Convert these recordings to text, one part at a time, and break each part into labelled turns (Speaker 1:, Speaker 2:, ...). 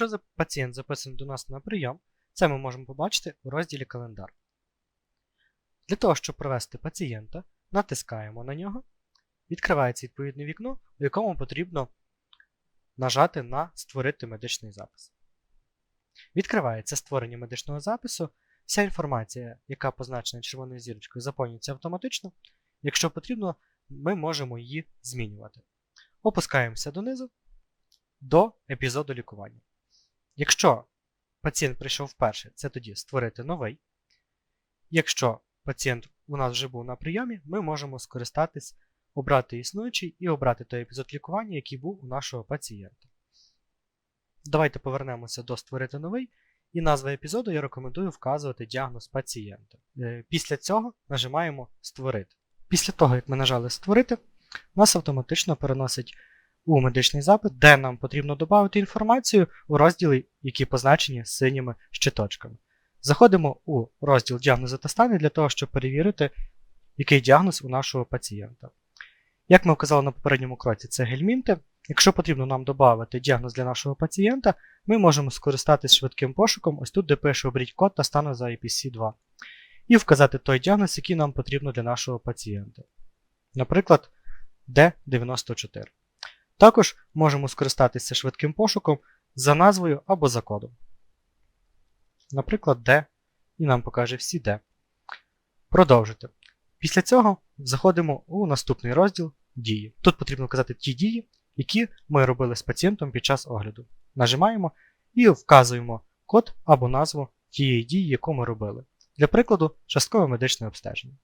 Speaker 1: Якщо пацієнт записаний до нас на прийом, це ми можемо побачити у розділі Календар. Для того, щоб провести пацієнта, натискаємо на нього, відкривається відповідне вікно, у якому потрібно нажати на Створити медичний запис. Відкривається створення медичного запису. Вся інформація, яка позначена червоною зірочкою, заповнюється автоматично. Якщо потрібно, ми можемо її змінювати. Опускаємося донизу до епізоду лікування. Якщо пацієнт прийшов вперше, це тоді створити новий. Якщо пацієнт у нас вже був на прийомі, ми можемо скористатись, обрати існуючий і обрати той епізод лікування, який був у нашого пацієнта. Давайте повернемося до створити новий. І назва епізоду я рекомендую вказувати діагноз пацієнта. Е, Після цього нажимаємо Створити. Після того, як ми нажали Створити, нас автоматично переносить у медичний запит, де нам потрібно додати інформацію у розділі, які позначені синіми щиточками. Заходимо у розділ діагнози та стани для того, щоб перевірити, який діагноз у нашого пацієнта. Як ми вказали на попередньому кроці, це гельмінти. Якщо потрібно нам додати діагноз для нашого пацієнта, ми можемо скористатися швидким пошуком, ось тут, де пише обріть код та стану за IPC2, і вказати той діагноз, який нам потрібно для нашого пацієнта. Наприклад, D94. Також можемо скористатися швидким пошуком за назвою або за кодом. Наприклад, D, і нам покаже всі D. Продовжити. Після цього заходимо у наступний розділ Дії. Тут потрібно вказати ті дії, які ми робили з пацієнтом під час огляду. Нажимаємо і вказуємо код або назву тієї дії, яку ми робили. Для прикладу, часткове медичне обстеження.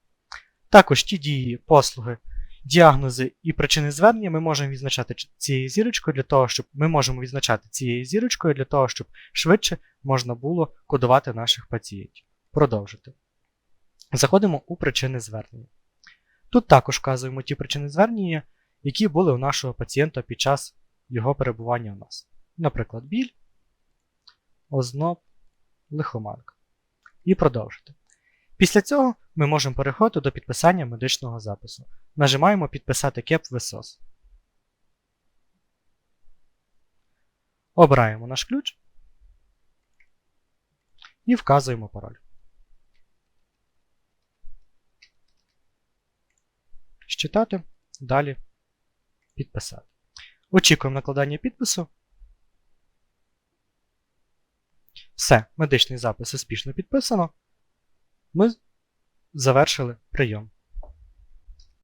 Speaker 1: Також ті дії, послуги, діагнози і причини звернення ми можемо відзначати цією зірочкою для того, щоб ми можемо відзначати цією зірочкою для того, щоб швидше можна було кодувати наших пацієнтів. Продовжити. Заходимо у причини звернення. Тут також вказуємо ті причини звернення, які були у нашого пацієнта під час його перебування у нас. Наприклад, біль, озноб, лихоманка. І продовжити. Після цього ми можемо переходити до підписання медичного запису. Нажимаємо Підписати КЕП ВСОС. Обираємо наш ключ і вказуємо пароль. Считати, далі підписати. Очікуємо накладання підпису. Все, медичний запис успішно підписано. Ми завершили прийом.